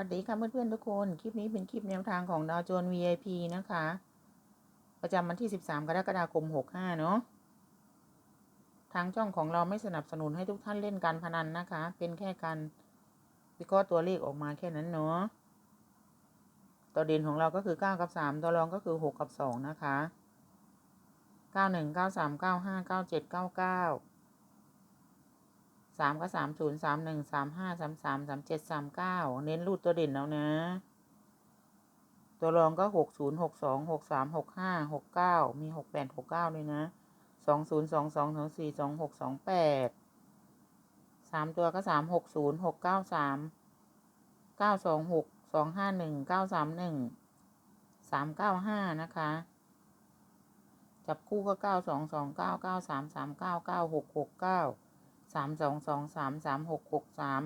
วัสดีค่ะเพื่อนๆทุกคน คลิปนี้เป็นคลิปแนวทางของดาวโจน VIP นะคะ ประจำวันที่ 13 กรกฎาคม 65 เนาะ ทางช่องของเราไม่สนับสนุนให้ทุกท่านเล่นการพนันนะคะ เป็นแค่การวิเคราะห์ตัวเลขออกมาแค่นั้นเนาะ ตัวเด่นของเราก็คือ 9 กับ 3 ตัวรองก็คือ 6 กับ 2 นะคะ 91 93 95 97 99 สามก็สามศูนย์สามหนึ่งสามห้าสามสามสามเจ็ดสามเก้าเน้นรูดตัวเด่นแล้วนะ ตัวรองก็หกศูนย์หกสองหกสามหกห้าหกเก้ามีหกแปดหกเก้าเลยนะสองศูนย์สองสองสองสี่สองหกสองแปดสามตัวก็สามหกศูนย์หกเก้าสามเก้าสองหกสองห้าหนึ่งเก้าสามหนึ่งสามเก้าห้านะคะ จับคู่ก็เก้าสองสองเก้าเก้าสามสามเก้าเก้าหกหกเก้า สามสองสองสามสามหกหกสาม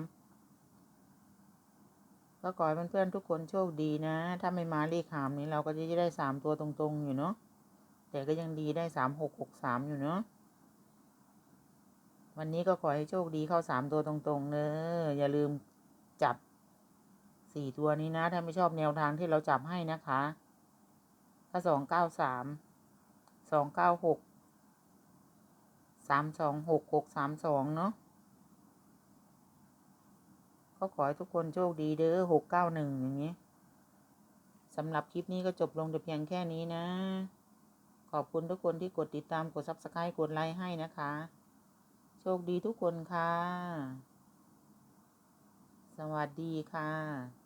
ก็ขอให้เพื่อนๆทุกคนโชคดีนะ ถ้าไม่มาเลขหามนี้เราก็จะได้สามตัวตรงๆอยู่เนาะ แต่ก็ยังดีได้สามหกหกสามอยู่เนาะ วันนี้ก็ขอให้โชคดีเข้าสามตัวตรงๆเนอะอย่าลืมจับสี่ตัวนี้นะ ถ้าไม่ชอบแนวทางที่เราจับให้นะคะ ถ้าสองเก้าสามสองเก้าหก สามสองหกหกสามสองเนาะก็ขอให้ทุกคนโชคดีเด้อหกเก้าหนึ่งอย่างนี้สำหรับคลิปนี้ก็จบลงแต่เพียงแค่นี้นะ ขอบคุณทุกคนที่กดติดตามกด subscribe กดไลค์ให้นะคะ โชคดีทุกคนค่ะ สวัสดีค่ะ